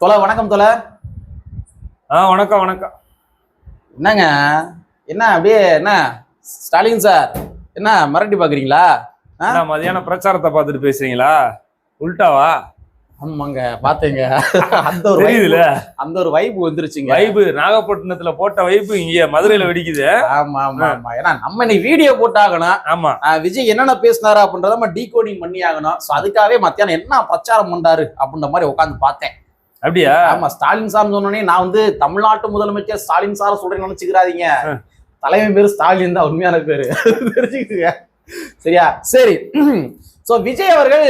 தொலை வணக்கம் தொலை ஆ வணக்கம் வணக்கம். என்னங்க? என்ன அப்படியே என்ன ஸ்டாலின் சார் என்ன மிரட்டி பாக்குறீங்களா? மதியான பிரச்சாரத்தை பார்த்துட்டு பேசுறீங்களா? உல்டாவா? ஆமாங்க பாத்துங்க அந்த ஒரு vibe- அந்த ஒரு வைப் வந்துருச்சுங்க. வைபு நாகப்பட்டினத்துல போட்ட வைபு இங்க மதுரையில வெடிக்குது. ஆமா ஆமா ஆமா. ஏன்னா நம்ம இன்னைக்கு வீடியோ போட்டாகணும். ஆமா. விஜய் என்னென்ன பேசினாரு அப்படின்றத நம்ம டீகோடிங் பண்ணி ஆகணும். ஸோ அதுக்காகவே மத்தியானம் என்ன பிரச்சாரம் பண்ணாரு அப்படின்ற மாதிரி உட்காந்து பார்த்தேன். அப்படியா? ஆமா ஸ்டாலின் சார் சொன்னோடனே நான் வந்து தமிழ்நாட்டு முதலமைச்சர் ஸ்டாலின் சார் சொல்றேன்னு நினைச்சுக்கிறாதீங்க. தலைவன் பேரு ஸ்டாலின் தான் உண்மையான பேரு. தெரிஞ்சுக்குங்க சரியா? சரி. சோ விஜய் அவர்கள்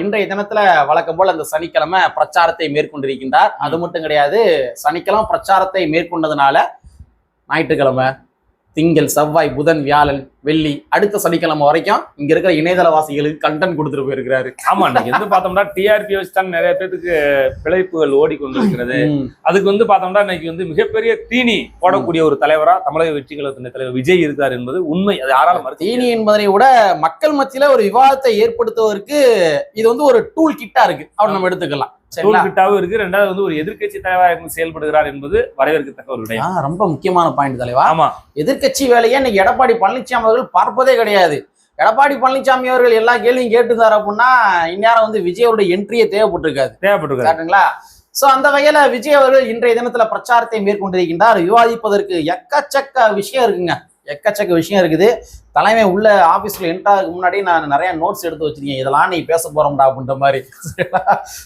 இன்றைய தினத்துல வழக்கம் போல அந்த சனிக்கிழமை பிரச்சாரத்தை மேற்கொண்டிருக்கின்றார். அது மட்டும் கிடையாது சனிக்கிழமை பிரச்சாரத்தை மேற்கொண்டதுனால ஞாயிற்றுக்கிழமை திங்கள் செவ்வாய் புதன் வியாழன் வெள்ளி அடுத்த சனிக்கிழமை வரைக்கும் இங்க இருக்கிற இணையதளவாசிகளுக்கு கண்டென்ட் கொடுத்துட்டு போயிருக்கிறாரு. ஆமா வந்து பார்த்தோம்னா டிஆர்பி வச்சு தான் நிறைய பேத்துக்கு பிழைப்புகள் ஓடிக்கொண்டிருக்கிறது. அதுக்கு வந்து பார்த்தோம்னா இன்னைக்கு வந்து மிகப்பெரிய தீனி போடக்கூடிய ஒரு தலைவரா தமிழக வெற்றி கழகத்தின் தலைவர் விஜய் இருக்கார் என்பது உண்மை. அது யாராலும் தீனி என்பதனை விட மக்கள் மத்தியில ஒரு விவாதத்தை ஏற்படுத்துவதற்கு இது வந்து ஒரு டூல் கிட்டா இருக்கு. அவர் நம்ம எடுத்துக்கலாம். சரிங்களா கிட்டாவும் இருக்கு. ரெண்டாவது வந்து ஒரு எதிர்க்கட்சி தலைவராக செயல்படுகிறார் என்பது வரவேற்கத்தக்க ஒரு விடயம். ரொம்ப முக்கியமான பாயிண்ட் தலைவா. ஆமா. எதிர்க்கட்சி வேலையை இன்னைக்கு எடப்பாடி பழனிசாமி அவர்கள் பார்ப்பதே கிடையாது. எடப்பாடி பழனிசாமி அவர்கள் எல்லா கேள்வியும் கேட்டுதார் அப்படின்னா இந்நேரம் வந்து விஜயோட என்ட்ரியே தேவைப்பட்டிருக்காது. தேவைப்பட்டிருக்காரு கரெக்டுங்களா சோ அந்த வகையில விஜய் அவர்கள் இன்றைய தினத்துல பிரச்சாரத்தை மேற்கொண்டிருக்கின்றார். விவாதிப்பதற்கு எக்கச்சக்க விஷயம் இருக்குங்க. எக்கச்சக்க விஷயம் இருக்குது. தலைமை உள்ள ஆஃபீஸில் என்ட்ராதுக்கு முன்னாடி நான் நிறைய நோட்ஸ் எடுத்து வச்சிருக்கேன். இதெல்லாம் நீ பேச போறோம்டா அப்படின்ற மாதிரி.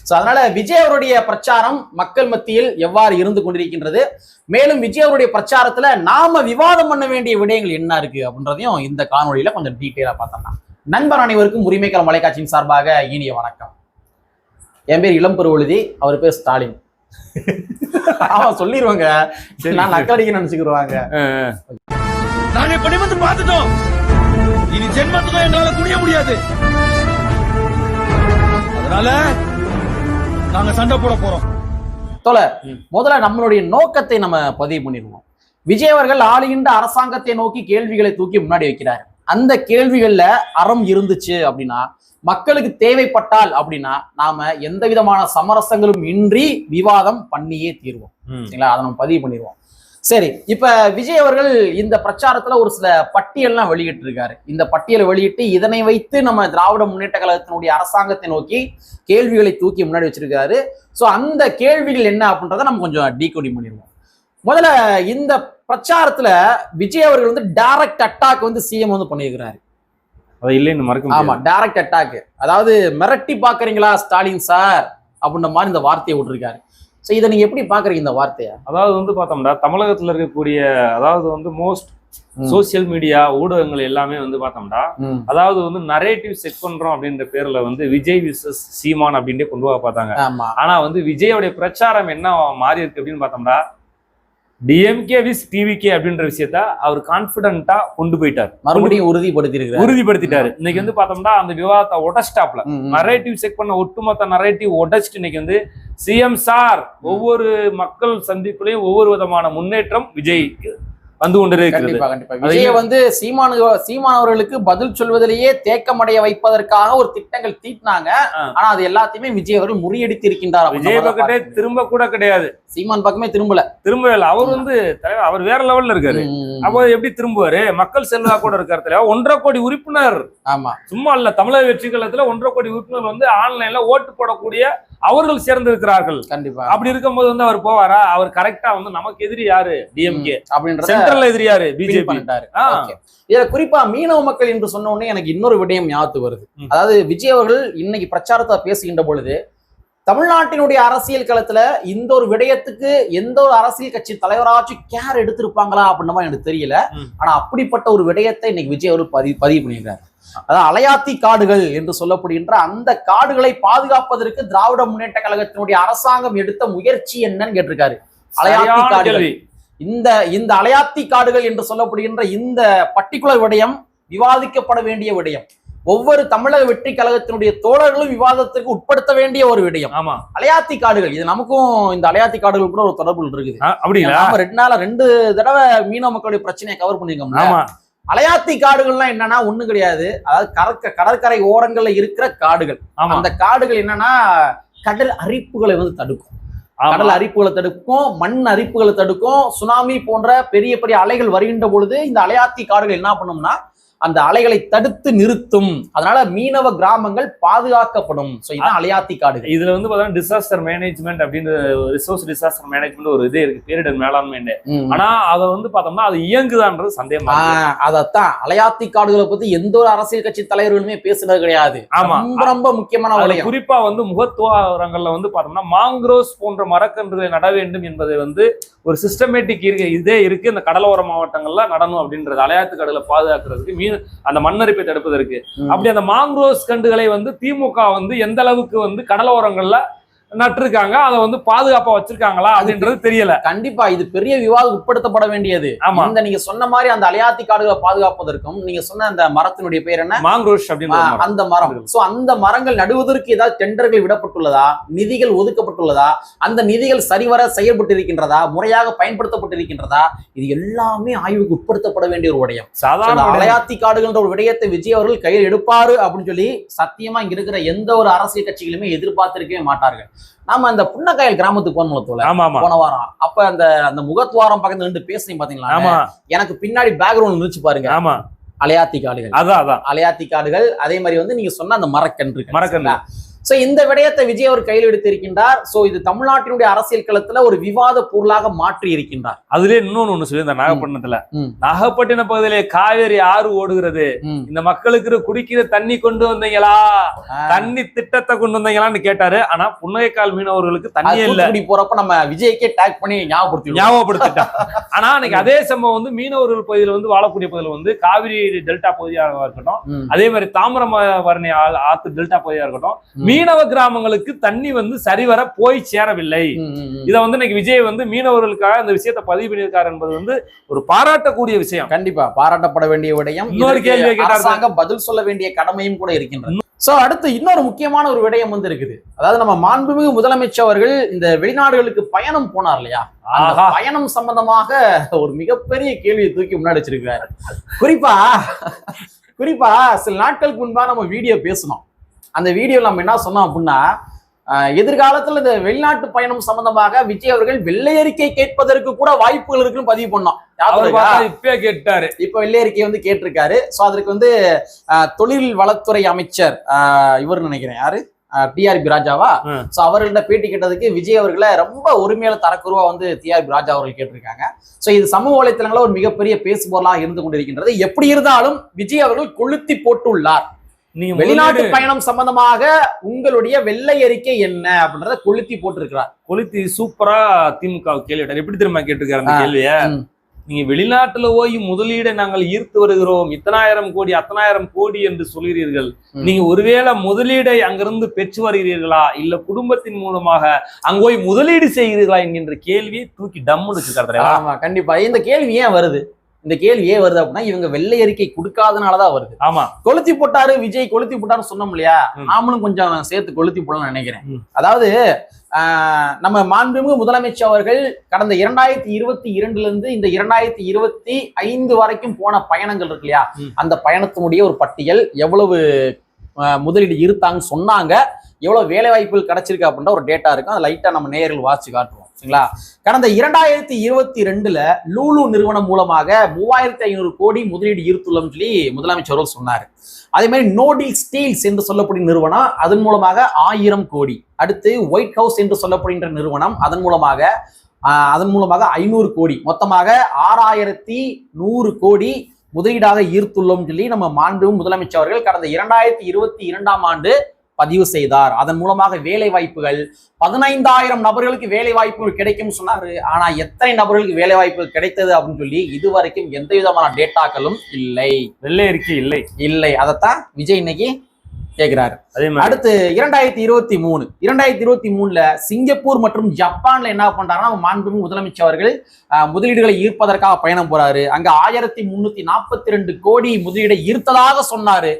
ஸோ அதனால விஜய் அவருடைய பிரச்சாரம் மக்கள் மத்தியில் எவ்வாறு இருந்து கொண்டிருக்கின்றது? மேலும் விஜய் அவருடைய பிரச்சாரத்துல நாம விவாதம் பண்ண வேண்டிய விடயங்கள் என்ன இருக்கு அப்படின்றதையும் இந்த காணொலியில கொஞ்சம் டீட்டெயிலாக பார்த்தோம்னா. நண்பர் அனைவருக்கும் உரிமைக்கல மலைக்காட்சியின் சார்பாக இனிய வணக்கம். என் பேர் இளம்பெருவழுதி அவர் பேர் ஸ்டாலின். ஆமா சொல்லிடுவாங்க நான் நக்கடிக்க நினைச்சுக்கிடுவாங்க நாங்க இப்படி வந்து பார்த்துட்டோம். இனி ஜென்மத்துக்கும் எங்களால குனிய முடியாது. அதனால நாங்க சண்டை போட போறோம். தொலை. முதல்ல நம்மளுடைய நோக்கத்தை நம்ம பதிவு பண்ணிடுவோம். விஜய் அவர்கள் ஆளுகின்ற அரசாங்கத்தை நோக்கி கேள்விகளை தூக்கி முன்னாடி வைக்கிறார். அந்த கேள்விகள்ல அறம் இருந்துச்சு அப்படின்னா மக்களுக்கு தேவைப்பட்டால் அப்படின்னா நாம எந்த விதமான சமரசங்களும் இன்றி விவாதம் பண்ணியே தீர்வோம். சரிங்களா? அதை நம்ம பதிவு பண்ணிடுவோம். சரி இப்ப விஜய் அவர்கள் இந்த பிரச்சாரத்துல ஒரு சில பட்டியல்லாம் வெளியிட்டு இருக்காரு இந்த பட்டியலை வெளியிட்டு இதனை வைத்து நம்ம திராவிட முன்னேற்ற கழகத்தினுடைய அரசாங்கத்தை நோக்கி கேள்விகளை தூக்கி முன்னாடி வச்சிருக்காரு. சோ அந்த கேள்விகள் என்ன அப்படின்றத நம்ம கொஞ்சம் டீகோடிங் பண்ணிடுவோம். முதல்ல இந்த பிரச்சாரத்துல விஜய் அவர்கள் வந்து டைரக்ட் அட்டாக் வந்து சிஎம் வந்து பண்ணியிருக்கிறாரு. அது இல்லைன்னு மறக்க ஆமா டைரக்ட் அட்டாக் அதாவது மிரட்டி பாக்குறீங்களா ஸ்டாலின் சார் அப்படின்ற மாதிரி இந்த வார்த்தையை விட்டுருக்காரு. சோ இதை நீங்க எப்படி பாக்குறீங்க இந்த வார்த்தையை அதாவது வந்து பார்த்தோம்னா தமிழகத்துல இருக்கக்கூடிய அதாவது வந்து மோஸ்ட். சோசியல் மீடியா ஊடகங்கள் எல்லாமே வந்து பார்த்தோம்னா. அதாவது வந்து நரேட்டிவ் செட் பண்றோம் அப்படின்ற பேர்ல வந்து விஜய் விசஸ் சீமான் அப்படின்ட்டு கொண்டு வர பார்த்தாங்க ஆனா வந்து விஜயோடைய பிரச்சாரம் என்ன மாறி இருக்கு அப்படின்னு பார்த்தோம்னா டிஎம்கே விஸ் டிவிகே அப்படின்ற விஷயத்த அவர் கான்பிடண்டா கொண்டு போயிட்டார். மறுபடியும் உறுதிப்படுத்தி இருக்கிறாரு உறுதிப்படுத்திட்டாரு. இன்னைக்கு வந்து பார்த்தோம்னா அந்த விவாதத்தை உடச்சிட்டாப்ல நரேட்டிவ் செக் பண்ண ஒட்டுமொத்த நரேட்டிவ் உடைச்சிட்டு இன்னைக்கு வந்து சிஎம் சார் ஒவ்வொரு மக்கள் சந்திப்புலையும் ஒவ்வொரு விதமான முன்னேற்றம் விஜய்க்கு வந்து கொண்டிருக்கிறது. விஜய வந்து சீமானு சீமான் அவர்களுக்கு பதில் சொல்வதிலேயே தேக்கமடைய வைப்பதற்காக ஒரு திட்டங்கள் தீட்டினாங்க. ஆனா அது எல்லாத்தையுமே விஜய் அவர்கள் முறியடித்து இருக்கின்றார் விஜய் பார்க்க திரும்ப கூட கிடையாது. சீமான் பக்கமே திரும்பல. திரும்ப இல்ல. அவர் வந்து தலைவர் அவர் வேற லெவல்ல இருக்காரு. அப்போ எப்படி திரும்புவாரு? மக்கள் செல்வா கூட இருக்காரு தலைவர். ஒன்றரை கோடி உறுப்பினர். ஆமா. சும்மா இல்ல தமிழக வெற்றி கழகத்துல ஒன்றரை கோடி உறுப்பினர் வந்து ஆன்லைன்ல ஓட்டு போடக்கூடிய அவர்கள் சேர்ந்திருக்கிறார்கள். கண்டிப்பா. அப்படி இருக்கும்போது வந்து அவர் போவாரா? அவர் கரெக்டா வந்து நமக்கு எதிரி யாரு? டிஎம்கே ம், அப்படின்றத சென்ட்ரல் எதிரி யாரு? பிஜேபி பண்ணிட்டாரு. இதுல குறிப்பா மீனவ மக்கள் என்று சொன்ன உடனே எனக்கு இன்னொரு விடயம் ஞாபகத்துக்கு வருது. அதாவது விஜய் அவர்கள் இன்னைக்கு பிரச்சாரத்தை பேசுகின்ற பொழுது தமிழ்நாட்டினுடைய அரசியல் களத்துல இந்த ஒரு விடயத்துக்கு எந்த ஒரு அரசியல் கட்சி தலைவராச்சும் கேர் எடுத்திருப்பாங்களா அப்படின்ற மாதிரி எனக்கு தெரியல. ஆனா அப்படிப்பட்ட ஒரு விடயத்தை இன்னைக்கு விஜய் அவர்கள் பதிவு பதிவு பண்ணியிருக்காரு. அதாவது அலையாத்தி காடுகள் என்று சொல்லப்படுகின்ற அந்த காடுகளை பாதுகாப்பதற்கு திராவிட முன்னேற்ற கழகத்தினுடைய அரசாங்கம் எடுத்த முயற்சி என்னன்னு கேட்டிருக்காரு. அலையாத்தி காடுகள். இந்த இந்த அலையாத்தி காடுகள் என்று சொல்லப்படுகின்ற இந்த பர்டிகுலர் விடயம் விவாதிக்கப்பட வேண்டிய விடயம். ஒவ்வொரு தமிழக வெற்றி கழகத்தினுடைய தோழர்களும் விவாதத்திற்கு உட்படுத்த வேண்டிய ஒரு விடயம். ஆமா. அலையாத்தி காடுகள். இது நமக்கும் இந்த அலையாத்தி காடுகள் கூட ஒரு தொடர்பு இருக்குது. நாம ரெண்டு நாளா ரெண்டு தடவை மீனவ மக்களுடைய பிரச்சனையை கவர் பண்ணிருக்கோம் ஆமா. அலையாத்தி காடுகள்லாம் என்னன்னா ஒண்ணு கிடையாது. அதாவது கடற்க கடற்கரை ஓரங்கள்ல இருக்கிற காடுகள். அந்த காடுகள் என்னன்னா கடல் அரிப்புகளை வந்து தடுக்கும். கடல் அரிப்புகளை தடுக்கும் மண் அரிப்புகளை தடுக்கும் சுனாமி போன்ற பெரிய பெரிய அலைகள் வருகின்ற பொழுது இந்த அலையாத்தி காடுகள் என்ன பண்ணும்னா அந்த அலைகளை தடுத்து நிறுத்தும். அதனால மீனவ கிராமங்கள் பாதுகாக்கப்படும். இதான் அலையாத்தி காடுகள். இதுல வந்து பாத்தீங்கன்னா டிசாஸ்டர் மேனேஜ்மெண்ட் அப்படின்ற ரிசோர்ஸ் டிசாஸ்டர் மேனேஜ்மெண்ட் ஒரு இது இருக்கு. பேரிடர் மேலாண்மை. ஆனா அதை வந்து பார்த்தோம்னா அது இயங்குதான்றது சந்தேகமா அதத்தான். அலையாத்தி காடுகளை பத்தி எந்த ஒரு அரசியல் கட்சி தலைவர்களுமே பேசுனது கிடையாது. ஆமா. ரொம்ப முக்கியமான குறிப்பா வந்து முகத்துவாரங்கள்ல வந்து பார்த்தோம்னா மாங்க்ரோஸ் போன்ற மரக்கன்றுகளை நட வேண்டும் என்பதை வந்து ஒரு சிஸ்டமேட்டிக் இருக்கு இதே இருக்கு. இந்த கடலோர மாவட்டங்கள்ல நடணும் அப்படின்றது அலையாத்து கடலை பாதுகாக்கிறதுக்கு மீன் அந்த மண்ணரிப்பை தடுப்பதற்கு. அப்படி அந்த மாங்க்ரோஸ் கண்டுகளை வந்து திமுக வந்து எந்த அளவுக்கு வந்து கடலோரங்கள்ல நட்டிருக்காங்க. அதை வந்து பாதுகாப்பா வச்சிருக்காங்களா அப்படின்றது தெரியல. கண்டிப்பா இது பெரிய விவாதம் உட்படுத்தப்பட வேண்டியது. ஆமா. இந்த நீங்க சொன்ன மாதிரி அந்த அலையாத்தி காடுகளை பாதுகாப்பதற்கும் நீங்க சொன்ன அந்த மரத்தினுடைய பேர் என்ன? ஆஹ் மரம். அந்த மரம். சோ அந்த மரங்கள் நடுவதற்கு ஏதாவது டெண்டர்கள் விடப்பட்டுள்ளதா? நிதிகள் ஒதுக்கப்பட்டுள்ளதா? அந்த நிதிகள் சரிவர செயல்பட்டு இருக்கின்றதா முறையாக பயன்படுத்தப்பட்டிருக்கின்றதா? இது எல்லாமே ஆய்வுக்கு உட்படுத்தப்பட வேண்டிய ஒரு விடயம். சாதாரண. அலையாத்தி காடுகள்ன்ற ஒரு விடயத்தை விஜய் அவர்கள் கையில் எடுப்பாரு அப்படின்னு சொல்லி சத்தியமா இங்க இருக்கிற எந்த ஒரு அரசியல் கட்சிகளுமே எதிர்பார்த்திருக்கவே மாட்டார்கள். நாம அந்த புன்னக்காயல் கிராமத்துக்கு போனோம் தோல போன வாரம். அப்ப அந்த அந்த முகத்வாரம் பக்கத்துல நின்று பேசுனீங்க பாத்தீங்களா? ஆமா. எனக்கு பின்னாடி பேக்ரவுண்ட் இருந்துச்சு பாருங்க. ஆமா. அலையாத்தி காடுகள். அதான் அதான். அலையாத்தி காடுகள். அதே மாதிரி வந்து நீங்க சொன்ன அந்த மரக்கன்று. மரக்கன்று. சோ இந்த விடயத்தை விஜய் அவர் கையில் எடுத்திருக்கின்றார். சோ இது தமிழ்நாட்டினுடைய அரசியல் களத்துல ஒரு விவாத பொருளாக மாற்றி இருக்கின்றார். அதுலயே இன்னொன்னு ஒண்ணு சொல்லி இந்த நாகப்பட்டினத்துல. நாகப்பட்டினம் பகுதியிலே காவேரி ஆறு ஓடுகிறது. இந்த மக்களுக்கு குடிக்கிற தண்ணி கொண்டு வந்தீங்களா? தண்ணி திட்டத்தை கொண்டு வந்தீங்களான்னு கேட்டாரு. ஆனா புன்னகைக்கால் மீனவர்களுக்கு அது தண்ணியே இல்ல. தூத்துக்குடி போறப்ப நம்ம விஜய்க்கே டேக் பண்ணி ஞாபகப்படுத்தி ஞாபகப்படுத்திட்டான் ஆனா அன்னைக்கு அதே சம்பவம் வந்து மீனவர்கள் பகுதியில வந்து வாழக்கூடிய பகுதியில வந்து காவிரி டெல்டா பகுதியாக இருக்கட்டும். அதே மாதிரி தாமிரபரணி ஆத்து டெல்டா பகுதியா இருக்கட்டும். மீனவ கிராமங்களுக்கு தண்ணி வந்து சரிவர போய் சேரவில்லை. இதை வந்து இன்னைக்கு விஜய் வந்து மீனவர்களுக்காக இந்த விஷயத்தை பதிவு பண்ணியிருக்காரு என்பது வந்து ஒரு பாராட்டக்கூடிய விஷயம். கண்டிப்பா பாராட்டப்பட வேண்டிய விடயம். இன்னொரு கேட்டாரு. அரசாங்கம் பதில் சொல்ல வேண்டிய கடமையும் கூட இருக்கின்றது. சோ அடுத்து இன்னொரு முக்கியமான ஒரு விடயம் வந்து இருக்குது. அதாவது நம்ம மாண்புமிகு முதலமைச்சர் அவர்கள் இந்த வெளிநாடுகளுக்கு பயணம் போனார் இல்லையா. பயணம் சம்பந்தமாக ஒரு மிகப்பெரிய கேள்வியை தூக்கி முன்னாடி வச்சிருக்காரு குறிப்பா குறிப்பா சில நாட்களுக்கு முன்பா நம்ம வீடியோ பேசணும் அந்த வீடியோ நம்ம என்ன சொன்னோம் அப்படின்னா எதிர்காலத்துல இந்த வெளிநாட்டு பயணம் சம்பந்தமாக விஜய் அவர்கள் வெள்ளை அறிக்கை கேட்பதற்கு கூட வாய்ப்புகள் இருக்குன்னு பதிவு பண்ணோம். இப்பயே கேட்டாரு. இப்ப வெள்ளை அறிக்கை வந்து கேட்டிருக்காரு. சோ அதற்கு வந்து தொழில் வளத்துறை அமைச்சர் இவர் நினைக்கிறேன். யாரு? டிஆர்பி ராஜாவா. சோ அவர்கள்ட்ட பேட்டி கேட்டதுக்கு விஜய் அவர்களை ரொம்ப உரிமையில தரக்குருவா வந்து டிஆர்பி ராஜா அவர்கள் கேட்டிருக்காங்க. சோ இது சமூக வலைத்தளங்கள ஒரு மிகப்பெரிய பேசுபொருளாக இருந்து கொண்டிருக்கின்றது. எப்படி இருந்தாலும் விஜய் அவர்கள் கொளுத்தி போட்டுள்ளார். நீங்க வெளிநாட்டு பயணம் சம்பந்தமாக உங்களுடைய வெள்ளை அறிக்கை என்ன அப்படின்றத கொளுத்தி போட்டிருக்கிறார். கொளுத்தி சூப்பரா திமுக கேள்வி கேட்டாரு. எப்படி தெரியுமா கேட்டிருக்காரு அந்த. கேள்விய. நீங்க வெளிநாட்டுல போய் முதலீடை நாங்கள் ஈர்த்து வருகிறோம். இத்தனாயிரம் கோடி அத்தனாயிரம் கோடி என்று சொல்கிறீர்கள். நீங்க ஒருவேளை முதலீடை அங்கிருந்து பெற்று வருகிறீர்களா? இல்ல குடும்பத்தின் மூலமாக அங்க போய் முதலீடு செய்கிறீர்களா என்கின்ற கேள்வியை தூக்கி டம்முன்னு வச்சிருக்காரு ஆமா கண்டிப்பா. இந்த கேள்வி ஏன் வருது? இந்த கேள்வி ஏன் வருது அப்படின்னா இவங்க வெள்ளை அறிக்கை கொடுக்காதனாலதான் வருது. ஆமா. கொளுத்தி போட்டாரு விஜய் கொளுத்தி போட்டாருன்னு சொன்னோம் இல்லையா. நாமளும் கொஞ்சம் சேர்த்து கொளுத்தி போடலாம்னு நினைக்கிறேன். அதாவது நம்ம மாண்புமிகு முதலமைச்சர் அவர்கள் கடந்த இரண்டாயிரத்தி இருபத்தி இரண்டுல இருந்து இந்த இரண்டாயிரத்தி இருபத்தி ஐந்து வரைக்கும் போன பயணங்கள் இருக்கு இல்லையா. அந்த பயணத்தினுடைய ஒரு பட்டியல் எவ்வளவு முதலீடு இருத்தாங்கன்னு சொன்னாங்க. எவ்வளவு வேலை வாய்ப்புகள் கிடைச்சிருக்கு அப்படின்ற ஒரு டேட்டா இருக்கும். அதை லைட்டா நம்ம நேயர்கள் வாசிச்சு காட்டுவோம். சரிங்களா? கடந்த இரண்டாயிரத்தி இருபத்தி ரெண்டுல லூலு நிறுவனம் மூலமாக மூவாயிரத்தி ஐநூறு கோடி முதலீடு ஈர்த்துள்ளோம் சொல்லி முதலமைச்சர் அவர்கள் சொன்னார். அதே மாதிரி நோடில் ஸ்டீல்ஸ் என்று சொல்லக்கூடிய நிறுவனம் அதன் மூலமாக ஆயிரம் கோடி. அடுத்து ஒயிட் ஹவுஸ் என்று சொல்லப்படுகின்ற நிறுவனம் அதன் மூலமாக அதன் மூலமாக ஐநூறு கோடி. மொத்தமாக ஆறாயிரத்தி நூறு கோடி முதலீடாக ஈர்த்துள்ளோம் சொல்லி நம்ம மாண்பு முதலமைச்சர் அவர்கள் கடந்த இரண்டாயிரத்தி இருபத்தி இரண்டாம் ஆண்டு பதிவு செய்தார். அதன் மூலமாக வேலை வாய்ப்புகள் பதினைந்தாயிரம் நபர்களுக்கு வேலை வாய்ப்புகள் கிடைக்கும் சொன்னாரு. ஆனா எத்தனை நபர்களுக்கு வேலை வாய்ப்புகள் கிடைத்தது அப்படின்னு சொல்லி இதுவரைக்கும் எந்த விதமான டேட்டாக்களும் இல்லை. வெள்ளை அறிக்கை இல்லை. இல்லை. அதைத்தான் விஜய் இன்னைக்கு மாதிரி. அடுத்து இரண்டாயிரத்தி இருபத்தி மூணு. இரண்டாயிரத்தி இருபத்தி மூணுல சிங்கப்பூர் மற்றும் ஜப்பான்ல என்ன பண்றாங்கன்னா மாண்புமிகு முதலமைச்சர் அவர்கள் முதலீடுகளை ஈர்ப்பதற்காக பயணம் போறாரு. அங்க ஆயிரத்தி முன்னூத்தி நாற்பத்தி ரெண்டு கோடி முதலீடை ஈர்த்ததாக சொன்னாரு.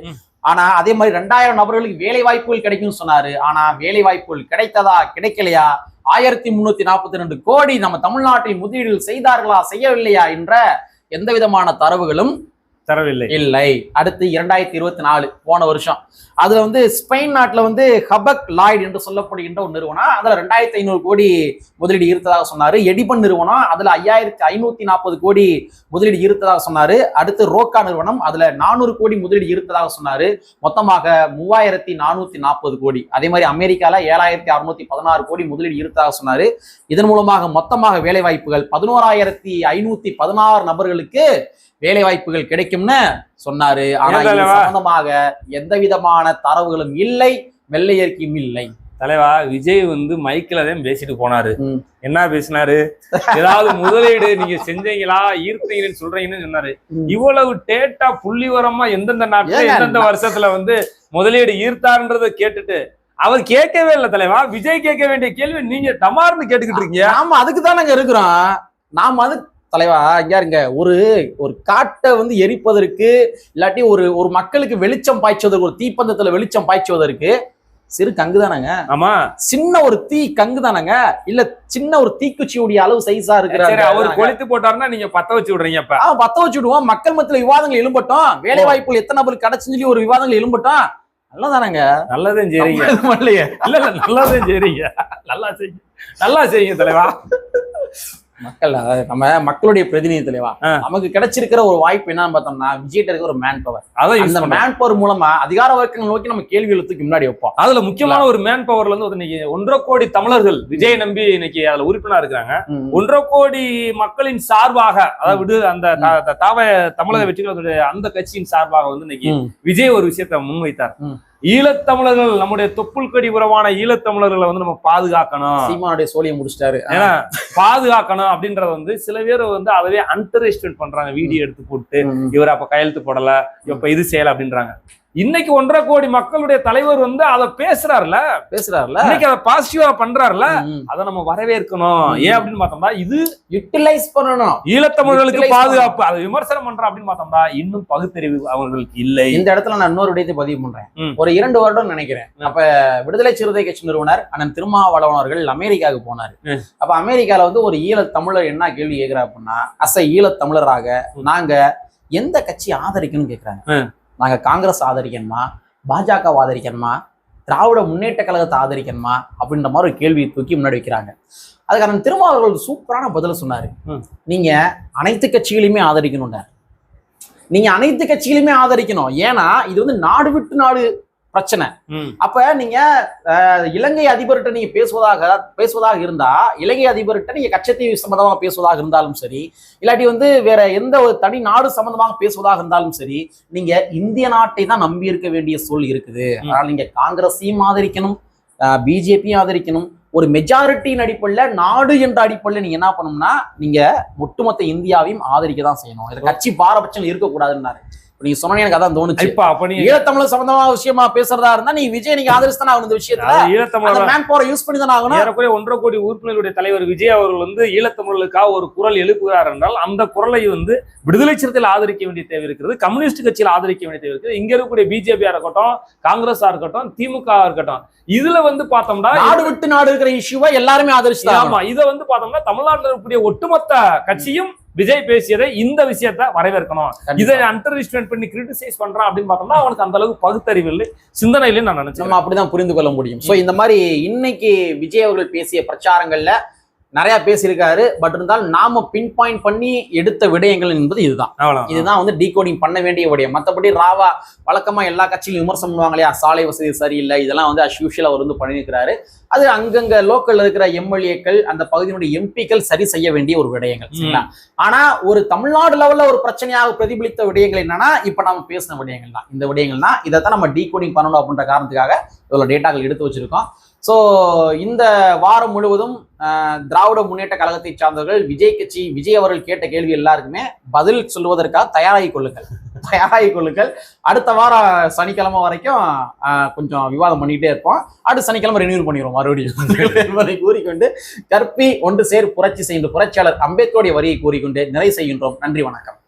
ஆனா அதே மாதிரி ரெண்டாயிரம் நபர்களுக்கு வேலை வாய்ப்புகள் கிடைக்கும்னு சொன்னாரு. ஆனா வேலை வாய்ப்புகள் கிடைத்ததா கிடைக்கலையா? ஆயிரத்தி முன்னூத்தி நாற்பத்தி ரெண்டு கோடி நம்ம தமிழ்நாட்டில் முதலீடுகள் செய்தார்களா செய்யவில்லையா என்ற எந்த விதமான தரவுகளும் தரவில்லை. இல்லை. அடுத்து இரண்டாயிரத்தி இருபத்தி நாலு போன வருஷம். அதுல வந்து ஸ்பெயின் நாட்டுல வந்து ஹபக் லாய்ட் என்று சொல்லப்படுகின்ற ஒரு நிறுவனம். அதுல ரெண்டாயிரத்தி ஐநூறு கோடி முதலீடு ஈர்த்ததாக சொன்னாரு. எடிபன் நிறுவனம் அதுல ஐயாயிரத்தி ஐநூத்தி நாற்பது கோடி முதலீடு ஈர்த்ததாக சொன்னாரு. அடுத்து ரோக்கா நிறுவனம் அதுல நானூறு கோடி முதலீடு ஈர்த்ததாக சொன்னாரு. மொத்தமாக மூவாயிரத்தி நானூத்தி நாற்பது கோடி. அதே மாதிரி அமெரிக்கால ஏழாயிரத்தி அறுநூத்தி பதினாறு கோடி முதலீடு ஈர்த்ததாக சொன்னாரு. இதன் மூலமாக மொத்தமாக வேலை வாய்ப்புகள் பதினோராயிரத்தி ஐநூத்தி பதினாறு நபர்களுக்கு வேலை வாய்ப்புகள் கிடைக்கும்னு சொன்னாரு. ஆனா இது? சம்பந்தமாக எந்த விதமான தரவுகளும் இல்லை வெள்ளையர்க்கும் இல்லை. தலைவா விஜய் வந்து மைக்கில் தான் பேசிட்டு போனாரு. என்ன பேசினாரு? ஏதாவது முதலீடு நீங்க செஞ்சீங்களா ஈர்த்தீங்கன்னு சொல்றீங்கன்னு சொன்னாரு. இவ்வளவு டேட்டா புள்ளிவரமா எந்தெந்த நாட்டுல எந்தெந்த வருஷத்துல வந்து முதலீடு ஈர்த்தாருன்றதை கேட்டுட்டு அவர் கேட்கவே இல்லை தலைவா. விஜய் கேட்க வேண்டிய கேள்வி நீங்க டமார்னு கேட்டுக்கிட்டு இருக்கீங்க. நாம அதுக்கு தானங்க இருக்கிறோம். நாம அது தலைவா இங்க இருங்க ஒரு ஒரு காட்டை வந்து எரிப்பதற்கு இல்லாட்டி ஒரு ஒரு மக்களுக்கு வெளிச்சம் பாய்ச்சுவதற்கு ஒரு தீப்பந்தத்துல வெளிச்சம் பாய்ச்சுவதற்கு சிறு கங்கு தானங்க? ஆமா. சின்ன ஒரு தீ கங்கு தானங்க? இல்ல சின்ன ஒரு தீக்குச்சியுடைய அளவு சைஸா இருக்கிற சரி அவர் கொளுத்து போட்டாருன்னா நீங்க பத்த வச்சு விடுறீங்க இப்ப ஆ, பத்த வச்சுடுவோம் மக்கள் மத்தியில விவாதங்கள் எழும்பட்டும். வேலை வாய்ப்புகள் எத்தனை நபருக்கு கிடைச்சுன்னு சொல்லி ஒரு விவாதங்கள் எழும்பட்டும். நல்லதானங்க நல்லதும் சரிங்க. இல்ல இல்ல நல்லதும் சரிங்க நல்லா செய்யுங்க. நல்லா செய்யுங்க தலைவா. மக்கள் அதாவது நம்ம மக்களுடைய பிரதிநிதி தலைவா. நமக்கு கிடைச்சிருக்கிற ஒரு வாய்ப்பு என்னன்னு பார்த்தோம்னா விஜய்கிட்ட இருக்கிற ஒரு மேன் பவர் அதான் அந்த. மேன் பவர் மூலமா அதிகார வர்க்கங்கள் நோக்கி நம்ம கேள்வி எழுத்துக்கு முன்னாடி வைப்போம் அதுல முக்கியமான ஒரு மேன் பவர்ல இருந்து இன்னைக்கு ஒன்றரை கோடி தமிழர்கள் விஜய் நம்பி இன்னைக்கு அதுல உறுப்பினர் இருக்கிறாங்க ஒன்றரை கோடி மக்களின் சார்பாக அதாவது அந்த தாவ தமிழக வெற்றிகளுடைய அந்த கட்சியின் சார்பாக வந்து இன்னைக்கு. விஜய் ஒரு விஷயத்தை முன்வைத்தார். ஈழத்தமிழர்கள் நம்முடைய தொப்புள் கொடி உறவான ஈழத்தமிழர்களை வந்து நம்ம பாதுகாக்கணும். சீமானுடைய சோழியை முடிச்சிட்டாரு. ஏன்னா பாதுகாக்கணும் அப்படின்றத வந்து சில பேர் வந்து அதவே அண்டர் எஸ்டிமேட் பண்றாங்க. வீடியோ எடுத்து போட்டு. இவர் அப்ப கையெழுத்து போடல இப்ப இது செய்யல அப்படின்றாங்க. இன்னைக்கு ஒன்றரை கோடி மக்களுடைய தலைவர் வந்து அதை பேசுறாருல பேசுறாருல இன்னைக்கு அதை பாசிட்டிவா பண்றாருல. அதை நம்ம வரவேற்கணும். ஏன் அப்படின்னு பார்த்தோம்னா இது யூட்டிலைஸ் பண்ணணும் ஈழத்தமிழர்களுக்கு பாதுகாப்பு அதை விமர்சனம் பண்றோம் அப்படின்னு பார்த்தோம்னா இன்னும் பகுத்தறிவு அவர்களுக்கு இல்லை இந்த இடத்துல நான் இன்னொரு விடயத்தை பதிவு பண்றேன். ஒரு இரண்டு வருடம் நினைக்கிறேன். அப்ப விடுதலை சிறுத்தை கட்சி நிறுவனர் அண்ணன் திருமாவளவன் அவர்கள் அமெரிக்காவுக்கு போனாரு. அப்ப அமெரிக்கால வந்து ஒரு ஈழத் தமிழர் என்ன கேள்வி கேட்கிறா அப்படின்னா அச ஈழத் தமிழராக ம். நாங்க எந்த கட்சி ஆதரிக்கணும்னு கேக்குறாங்க ம். நாங்க காங்கிரஸ் ஆதரிக்கணுமா? பாஜக ஆதரிக்கணுமா? திராவிட முன்னேற்ற கழகத்தை ஆதரிக்கணுமா? அப்படின்ற மாதிரி ஒரு கேள்வியை தூக்கி முன்னாடி வைக்கிறாங்க. அதுக்கு அண்ணன் திருமாவளவன் ஒரு சூப்பரான பதில சொன்னாரு. ம். நீங்க அனைத்து கட்சிகளையுமே ஆதரிக்கணும்னாரு. நீங்க அனைத்து கட்சிகளையுமே ஆதரிக்கணும். ஏன்னா இது வந்து நாடு விட்டு நாடு பிரச்சனை. அப்ப நீங்க இலங்கை அதிபர்கிட்ட நீங்க பேசுவதாக பேசுவதாக இருந்தா இலங்கை அதிபர்கிட்ட நீங்க கச்சத்தீவு சம்பந்தமாக பேசுவதாக இருந்தாலும் சரி இல்லாட்டி வந்து வேற எந்த ஒரு தனி நாடு சம்பந்தமாக பேசுவதாக இருந்தாலும் சரி நீங்க இந்திய நாட்டை தான் நம்பி இருக்க வேண்டிய சூழல் இருக்குது. அதனால நீங்க காங்கிரஸையும் ஆதரிக்கணும் பிஜேபியும் ஆதரிக்கணும். ஒரு மெஜாரிட்டியின் அடிப்படையில் நாடு என்ற அடிப்படையில் நீங்க என்ன பண்ணணும்னா நீங்க ஒட்டுமொத்த இந்தியாவையும் ஆதரிக்க தான் செய்யணும். கட்சி பாரபட்சம் இருக்கக்கூடாதுன்னாரு. நீங்க சொன்னீங்க எனக்கு அதான் தோணுச்சு. இப்ப அப்ப நீங்க ஈழத்தமிழ் சம்பந்தமா விஷயமா பேசுறதா இருந்தா நீ விஜய் நீங்க ஆதரிச்சு தானே ஆகணும் இந்த விஷயத்துல. ஈழத்தமிழர் மேன் பவரை யூஸ் பண்ணி தானே ஆகணும். ஏறக்குறைய ஒன்றரை கோடி உறுப்பினர்களுடைய தலைவர் விஜய் அவர்கள் வந்து ஈழத்தமிழர்களுக்காக ஒரு குரல் எழுப்புகிறார் என்றால் அந்த குரலை வந்து விடுதலை சிறுத்தையில் ஆதரிக்க வேண்டிய தேவை இருக்கிறது கம்யூனிஸ்ட் கட்சியில் ஆதரிக்க வேண்டிய தேவை இருக்குது இங்க இருக்கக்கூடிய பிஜேபியா இருக்கட்டும் காங்கிரஸா இருக்கட்டும் திமுக இருக்கட்டும் இதுல வந்து பார்த்தோம்னா நாடு விட்டு நாடு இருக்கிற இஷ்யூவை எல்லாருமே ஆதரிச்சு ஆமா இத வந்து பார்த்தோம்னா தமிழ்நாட்டில் இருக்கக்கூடிய ஒட்டுமொத்த கட்சியும் விஜய் பேசியதை இந்த விஷயத்த வரவேற்கணும். இதை அண்டர் எஸ்டிமேட் பண்ணி கிரிட்டிசைஸ் பண்றான் அப்படின்னு பார்த்தோம்னா அவனுக்கு அந்த அளவுக்கு பகுத்தறிவு இல்லை சிந்தனை இல்லைன்னு நான் நினைச்சேன் நம்ம அப்படிதான் புரிந்து கொள்ள முடியும். சோ இந்த மாதிரி இன்னைக்கு விஜய் அவர்கள் பேசிய பிரச்சாரங்கள்ல நிறைய பேசியிருக்காரு. பட் இருந்தாலும் நாம பின் பாயிண்ட் பண்ணி எடுத்த விடயங்கள் என்பது இதுதான். இதுதான் வந்து டீகோடிங் பண்ண வேண்டிய விடயம். மற்றபடி ராவா வழக்கமா எல்லா கட்சியிலும் விமர்சனம் பண்ணுவாங்க இல்லையா? சாலை வசதி சரியில்லை. இதெல்லாம் வந்து அஸ் யூஷுவல் அவர் வந்து பண்ணியிருக்கிறாரு. அது அங்கங்க லோக்கல்ல இருக்கிற எம்எல்ஏக்கள் அந்த பகுதியினுடைய எம்பிக்கள் சரி செய்ய வேண்டிய ஒரு விடயங்கள் சரிங்களா? ஆனா ஒரு தமிழ்நாடு லெவல்ல ஒரு பிரச்சனையாக பிரதிபலித்த விடயங்கள் என்னன்னா இப்ப நாம பேசின விடயங்கள் தான். இந்த விடயங்கள் தான் இதைத்தான் நம்ம டீகோடிங் பண்ணணும் அப்படின்ற காரணத்துக்காக இவ்வளவு டேட்டாக்கள் எடுத்து வச்சிருக்கோம். ஸோ இந்த வாரம் முழுவதும் திராவிட முன்னேற்ற கழகத்தை சார்ந்தவர்கள் விஜய் கட்சி விஜய் அவர்கள் கேட்ட கேள்வி எல்லாருக்குமே பதில் சொல்வதற்காக தயாராகி கொள்ளுங்கள். தயாராகி கொள்ளுங்கள். அடுத்த வாரம் சனிக்கிழமை வரைக்கும் கொஞ்சம் விவாதம் பண்ணிக்கிட்டே இருப்போம். அடுத்த சனிக்கிழமை ரினியூல் பண்ணிடுவோம் மறுபடியும். என்பதை கூறிக்கொண்டு கற்பி ஒன்று சேர் புரட்சி செய்கின்ற புரட்சியாளர் அம்பேத்கருடைய வரியை கூறிக்கொண்டு நிறைவு செய்கின்றோம். நன்றி வணக்கம்.